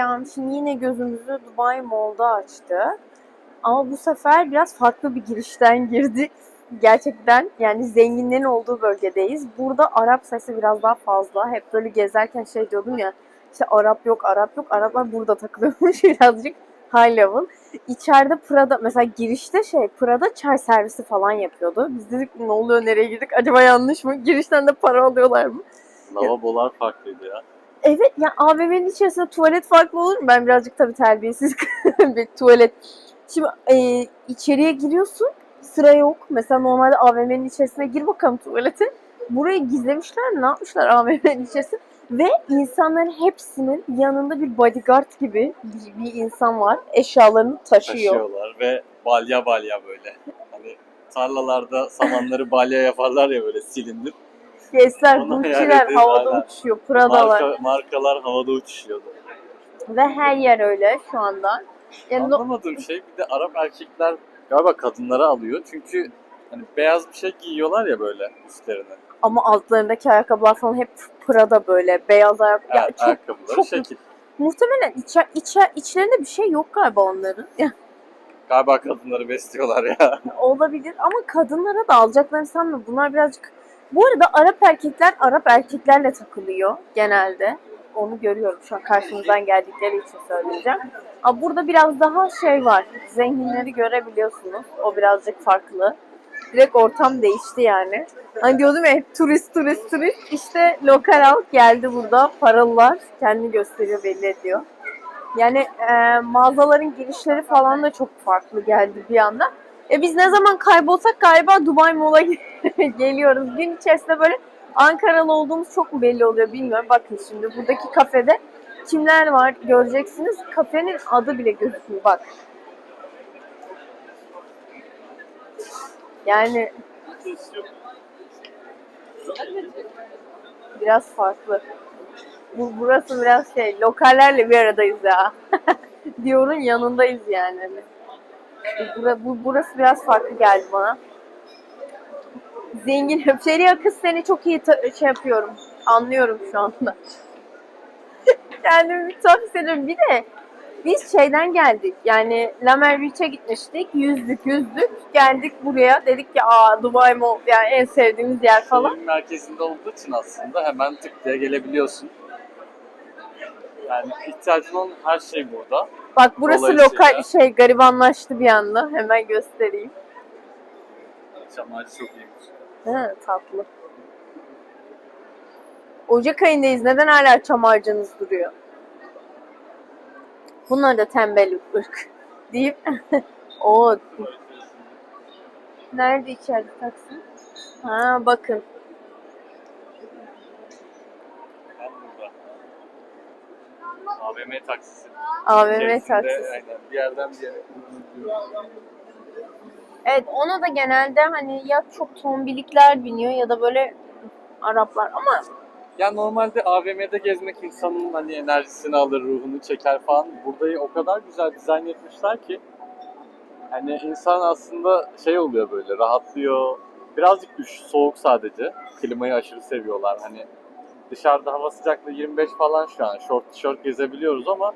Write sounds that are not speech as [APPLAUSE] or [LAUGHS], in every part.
Yani şimdi yine gözümüzü Dubai Mall'da açtı. Ama bu sefer biraz farklı bir girişten [LAUGHS] girdik. Gerçekten yani zenginlerin olduğu bölgedeyiz. Burada Arap sayısı biraz daha fazla. Hep böyle gezerken şey diyordum ya işte Arap yok, Arap yok. Araplar burada takılıyormuş [LAUGHS] birazcık high level. İçeride Prada mesela girişte şey Prada çay servisi falan yapıyordu. Biz dedik ne oluyor nereye girdik acaba yanlış mı? Girişten de para alıyorlar mı? Lavabolar farklıydı ya. Evet ya AVM'nin içerisinde tuvalet farklı olur mu? Ben birazcık tabii terbiyesiz [LAUGHS] bir tuvalet. Şimdi e, içeriye giriyorsun sıra yok. Mesela normalde AVM'nin içerisine gir bakalım tuvalete. Burayı gizlemişler mi? Ne yapmışlar AVM'nin içerisinde? Ve insanların hepsinin yanında bir bodyguard gibi bir, bir insan var. Eşyalarını taşıyor. Taşıyorlar ve balya balya böyle. Hani tarlalarda samanları balya yaparlar ya böyle silindir. Gezler, Onu hayal Gucci'ler edin, havada aynen. uçuyor. Prada'lar. Marka, markalar havada uçuşuyordu. Ve her yer öyle şu anda. Yani no- Anlamadığım şey bir de Arap erkekler galiba kadınlara alıyor. Çünkü hani beyaz bir şey giyiyorlar ya böyle üstlerine. Ama altlarındaki ayakkabılar falan hep Prada böyle beyaz ayak. Ya Ya, çok ayakkabıları çok- şekil. muhtemelen içe, içe, içlerinde bir şey yok galiba onların. [LAUGHS] Galiba kadınları besliyorlar ya. olabilir ama kadınlara da alacaklarını sanmıyorum. Bunlar birazcık bu arada Arap erkekler Arap erkeklerle takılıyor genelde. Onu görüyorum şu an karşımızdan geldikleri için söyleyeceğim. Ama burada biraz daha şey var. Zenginleri görebiliyorsunuz. O birazcık farklı. Direkt ortam değişti yani. Hani diyordum ya turist turist turist. İşte lokal halk geldi burada. Paralılar kendini gösteriyor belli ediyor. Yani e, mağazaların girişleri falan da çok farklı geldi bir anda. E biz ne zaman kaybolsak galiba Dubai Mall'a [LAUGHS] geliyoruz. Gün içerisinde böyle Ankaralı olduğumuz çok mu belli oluyor bilmiyorum. Bakın şimdi buradaki kafede kimler var göreceksiniz. Kafenin adı bile gözüküyor bak. Yani biraz farklı. Bu, burası biraz şey, lokallerle bir aradayız ya. [LAUGHS] Diyorun yanındayız yani. Bu, burası biraz farklı geldi bana. Zengin [LAUGHS] Feriha kız seni çok iyi şey yapıyorum. Anlıyorum şu anda. [LAUGHS] Kendimi bir tuhaf hissediyorum. Bir de biz şeyden geldik. Yani Lamer Beach'e gitmiştik. Yüzdük yüzdük. Geldik buraya. Dedik ki aa Dubai Mall yani en sevdiğimiz yer falan. Şehrin merkezinde olduğu için aslında hemen tık diye gelebiliyorsun. Yani ihtiyacın olan her şey burada. Bak burası lokal şey garibanlaştı bir anda. Hemen göstereyim. Çamaşır çok iyiymiş. He, tatlı. Ocak ayındayız. Neden hala çam ağacınız duruyor? Bunlar da tembel ırk. [LAUGHS] Deyip [LAUGHS] o nerede içeride taksi? Ha bakın. Ben burada. AVM taksisi. AVM İçerisinde, taksisi. Aynen, bir yerden bir yere. Evet ona da genelde hani ya çok tombilikler biniyor ya da böyle Araplar ama Ya normalde AVM'de gezmek insanın hani enerjisini alır, ruhunu çeker falan. Burada o kadar güzel dizayn etmişler ki hani insan aslında şey oluyor böyle rahatlıyor. Birazcık düş, soğuk sadece. Klimayı aşırı seviyorlar. Hani dışarıda hava sıcaklığı 25 falan şu an. Short tişört gezebiliyoruz ama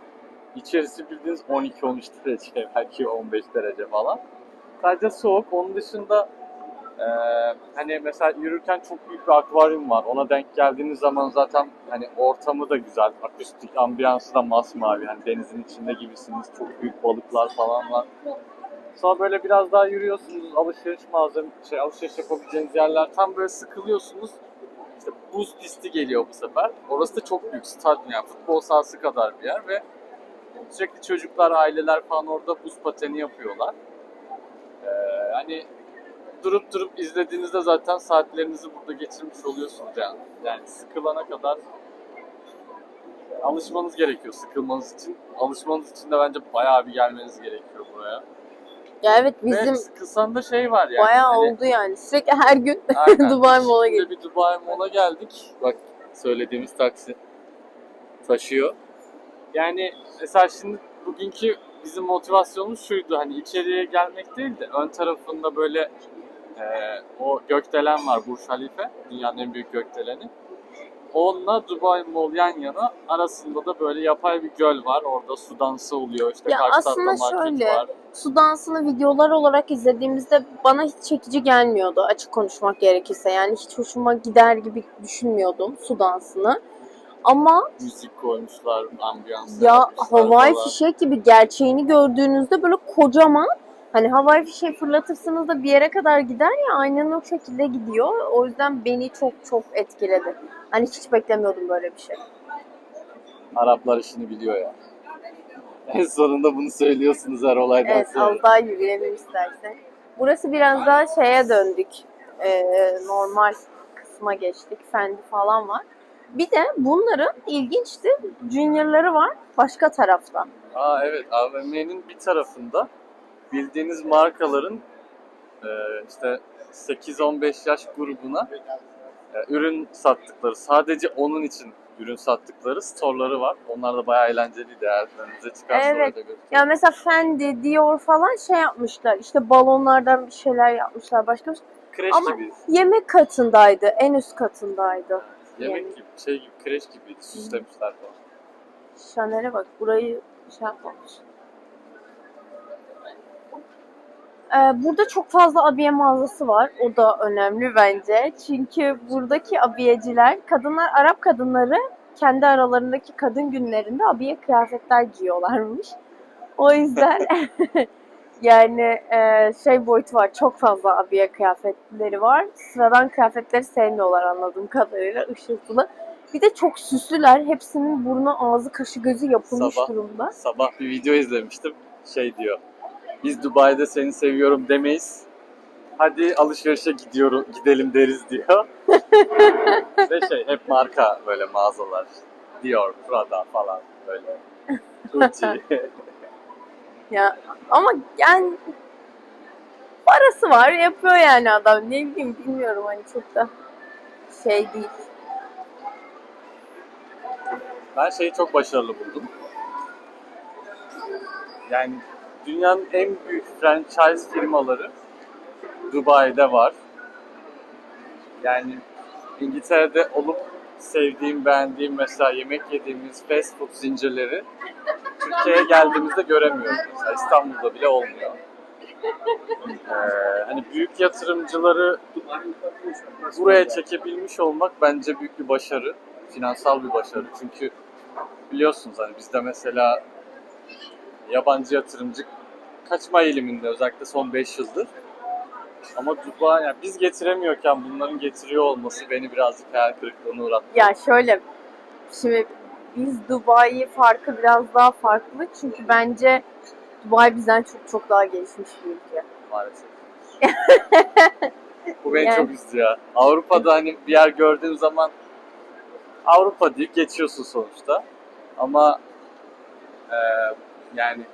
içerisi bildiğiniz 12-13 derece, [LAUGHS] belki 15 derece falan. Sadece soğuk. Onun dışında ee, hani mesela yürürken çok büyük bir akvaryum var. Ona denk geldiğiniz zaman zaten hani ortamı da güzel. Akustik ambiyansı da masmavi. Hani denizin içinde gibisiniz. Çok büyük balıklar falan var. Sonra böyle biraz daha yürüyorsunuz. Alışveriş malzeme şey alışveriş yapabileceğiniz yerler tam böyle sıkılıyorsunuz. Buz pisti geliyor bu sefer. Orası da çok büyük stadyum yani futbol sahası kadar bir yer ve sürekli çocuklar, aileler falan orada buz pateni yapıyorlar. Ee, hani durup durup izlediğinizde zaten saatlerinizi burada geçirmiş oluyorsunuz yani. Yani sıkılana kadar alışmanız gerekiyor sıkılmanız için. Alışmanız için de bence bayağı bir gelmeniz gerekiyor buraya. Ya evet Ve bizim kısanda şey var yani. bayağı hani- oldu yani. Sürekli her gün [LAUGHS] Aynen. Dubai Mall'a Şimdi bir Dubai Mall'a geldik. Bak söylediğimiz taksi taşıyor. Yani mesela şimdi bugünkü bizim motivasyonumuz şuydu hani içeriye gelmek değil de ön tarafında böyle e, o gökdelen var Burj Halife. Dünyanın en büyük gökdeleni. onunla Dubai Mall yan yana. Arasında da böyle yapay bir göl var. Orada su dansı oluyor. İşte Ya karşı tarafta aslında market şöyle, var. Su dansını videolar olarak izlediğimizde bana hiç çekici gelmiyordu açık konuşmak gerekirse. Yani hiç hoşuma gider gibi düşünmüyordum su dansını. Ama Müzik koymuşlar, ambiyans ya havai fişek gibi gerçeğini gördüğünüzde böyle kocaman hani havai fişek fırlatırsınız da bir yere kadar gider ya aynen o şekilde gidiyor. O yüzden beni çok çok etkiledi. Hani hiç beklemiyordum böyle bir şey. Araplar işini biliyor ya. En sonunda bunu söylüyorsunuz her olaydan Evet sonra. az daha yürüyelim istersen. Burası biraz daha şeye döndük. Ee, normal kısma geçtik. Fendi falan var. Bir de bunların ilginçti. Junior'ları var başka tarafta. Aa evet AVM'nin bir tarafında bildiğiniz markaların e, işte 8-15 yaş grubuna e, ürün sattıkları, sadece onun için ürün sattıkları store'ları var. Onlar da bayağı eğlenceliydi eğer önünüze çıkarsa Evet. orada. Ya mesela Fendi, Dior falan şey yapmışlar. İşte balonlardan bir şeyler yapmışlar. Başka bir şey. Kreş Ama- gibi, Yemek katındaydı. En üst katındaydı. yemek gibi, şey gibi, kreş gibi süslemişler falan. Chanel'e bak. Burayı şey yapmamış. Ee, burada çok fazla abiye mağazası var. O da önemli bence. Çünkü buradaki abiyeciler, kadınlar, Arap kadınları kendi aralarındaki kadın günlerinde abiye kıyafetler giyiyorlarmış. O yüzden [LAUGHS] yani e, şey boyutu var. Çok fazla abiye kıyafetleri var. Sıradan kıyafetleri sevmiyorlar anladığım kadarıyla. ışıltılı. Bir de çok süslüler. Hepsinin burnu, ağzı, kaşı, gözü yapılmış Sabah. durumda. Sabah bir video izlemiştim. Şey diyor. Biz Dubai'de seni seviyorum demeyiz. Hadi alışverişe gidiyorum, gidelim deriz diyor. [LAUGHS] Ve şey hep marka böyle mağazalar. Dior, Prada falan böyle. Gucci. [LAUGHS] Ya ama yani parası var yapıyor yani adam. Ne bileyim bilmiyorum hani çok da şey değil. ben şeyi çok başarılı buldum. Yani dünyanın en büyük franchise firmaları Dubai'de var. Yani İngiltere'de olup sevdiğim, beğendiğim mesela yemek yediğimiz fast food zincirleri Türkiye'ye geldiğimizde göremiyoruz. Mesela İstanbul'da bile olmuyor. Ee, hani büyük yatırımcıları buraya çekebilmiş olmak bence büyük bir başarı. Finansal bir başarı. Çünkü biliyorsunuz hani bizde mesela yabancı yatırımcı kaçma eğiliminde özellikle son 5 yıldır. Ama Dubai, yani biz getiremiyorken bunların getiriyor olması beni birazcık hayal kırıklığına uğrattı Ya şöyle şimdi biz Dubai farkı biraz daha farklı çünkü bence Dubai bizden çok çok daha gelişmiş bir ülke. maalesef. [LAUGHS] Bu beni Yani- çok üzdü ya. Avrupa'da hani bir yer gördüğün zaman Avrupa deyip geçiyorsun sonuçta. Ama e, yani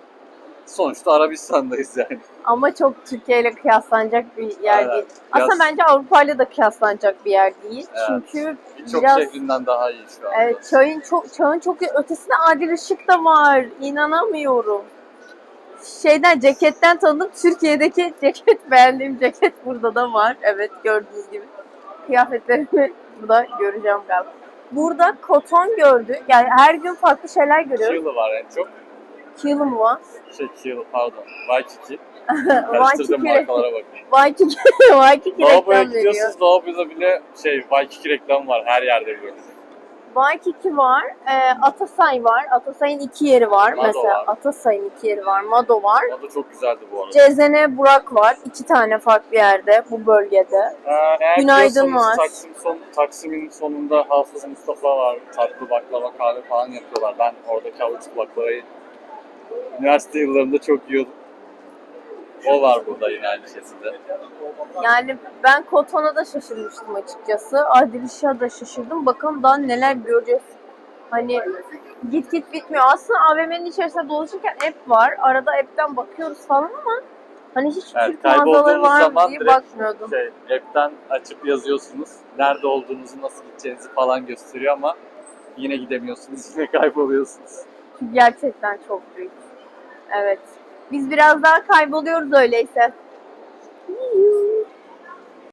sonuçta Arabistan'dayız yani. Ama çok Türkiye ile kıyaslanacak bir yer Evet, değil. Aslında bence Avrupa ile de kıyaslanacak bir yer değil. Evet. Çünkü Birçok biraz şehrinden daha iyi şu anda. Evet, çayın çok çağın çok ötesinde Adil Işık da var. İnanamıyorum. Şeyden ceketten tanıdım. Türkiye'deki ceket beğendiğim ceket burada da var. Evet gördüğünüz gibi. Kıyafetlerimi [LAUGHS] burada göreceğim galiba. Burada koton gördü. Yani her gün farklı şeyler görüyoruz. Kill var en çok. Kill mı var? Şey Kill pardon. Waikiki. [LAUGHS] Karıştırdığım Waikiki, markalara bakın. Waikiki, Waikiki [LAUGHS] Lavaboya reklam veriyor. gidiyorsunuz lavaboda bile şey Waikiki reklam var her yerde böyle. Waikiki var, e, Atasay var. Atasay'ın iki yeri var. Mado Mesela var. Atasay'ın iki yeri var. Mado var. O da çok güzeldi bu arada. Cezene Burak var. iki tane farklı yerde bu bölgede. Eğer Günaydın var. Taksim son, Taksim'in sonunda Hafız Mustafa var. Tatlı baklava kahve falan yapıyorlar. Ben oradaki havuçlu baklavayı üniversite yıllarında çok yiyordum. O var burada yine aynı şekilde. Yani ben Koton'a da şaşırmıştım açıkçası. Adilişah'a da şaşırdım. Bakalım daha neler göreceğiz. Hani git git bitmiyor. Aslında AVM'nin içerisinde dolaşırken app var. Arada app'ten bakıyoruz falan ama hani hiç Evet, Türk mağazaları var mı diye bakmıyordum. Şey, app'ten açıp yazıyorsunuz. Nerede olduğunuzu, nasıl gideceğinizi falan gösteriyor ama yine gidemiyorsunuz. Yine kayboluyorsunuz. Gerçekten çok büyük. Evet. Biz biraz daha kayboluyoruz öyleyse.